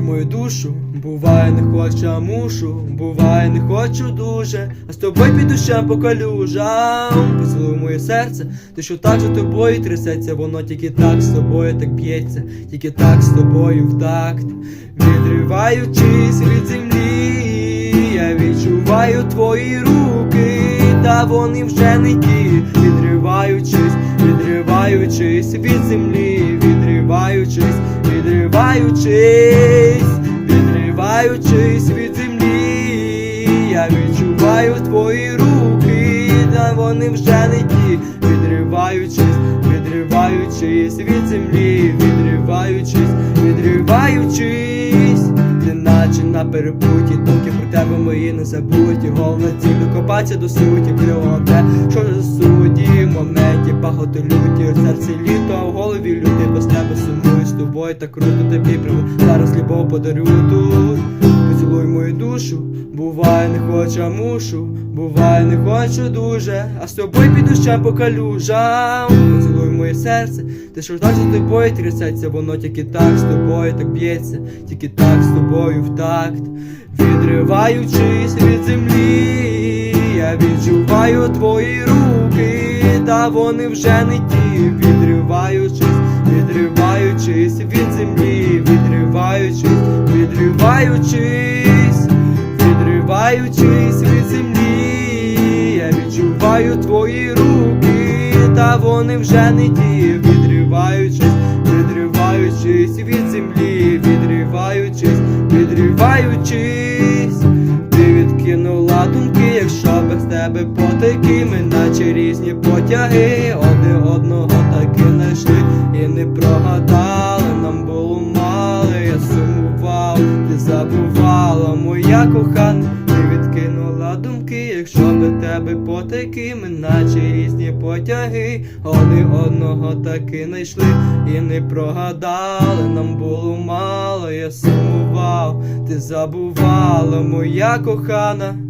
Поцілуй мою душу, буває не хочу, а мушу, буває не хочу дуже, а з тобою під душем по калюжам Поцілуй моє серце, ти що так за тобою трясеться, воно тільки так з тобою так б'ється, тільки так з тобою в такт, відриваючись від землі, я відчуваю твої руки, та вони вже не ті, відриваючись, відриваючись від землі, відриваючись, відриваючись, відриваючись від землі, я відчуваю твої руки, та вони вже не ті, відриваючись, відриваючись від землі, відриваючись, відриваючись, ти наче на перепуті, думки про тебе мої не забуті, головна ціль докопатися до суті, те, що за суді, моменті люті, в люди без тебе сумую з тобою, так круто тобі прямо зараз любов подарю тут. Поцілуй мою душу, буває не хочу, а мушу, буває не хочу дуже, а з тобою піду ще по калюжам. Поцілуй моє серце, ти що ж так за тобою трясеться, воно тільки так з тобою так б'ється, тільки так з тобою в такт, відриваючись від землі, я відчуваю твої руки, та вони вже не ті, відриваючись, відриваючись від землі, відриваючись, відриваючись, відриваючись від землі, я відчуваю твої руки, та вони вже не ті, відриваючись, відриваючись від землі, відриваючись, відриваючись, ти відкинула думки, якщо без тебе потекими, наче різні потяги, одне одного таки не йшли і не прогадали, нам було мало, я сумував, ти забувала, моя кохана, ти відкинула думки, якщо без тебе потекими, наче різні потяги, одне одного таки не йшли і не прогадали, нам було мало, я сумував, ти забувала, моя кохана.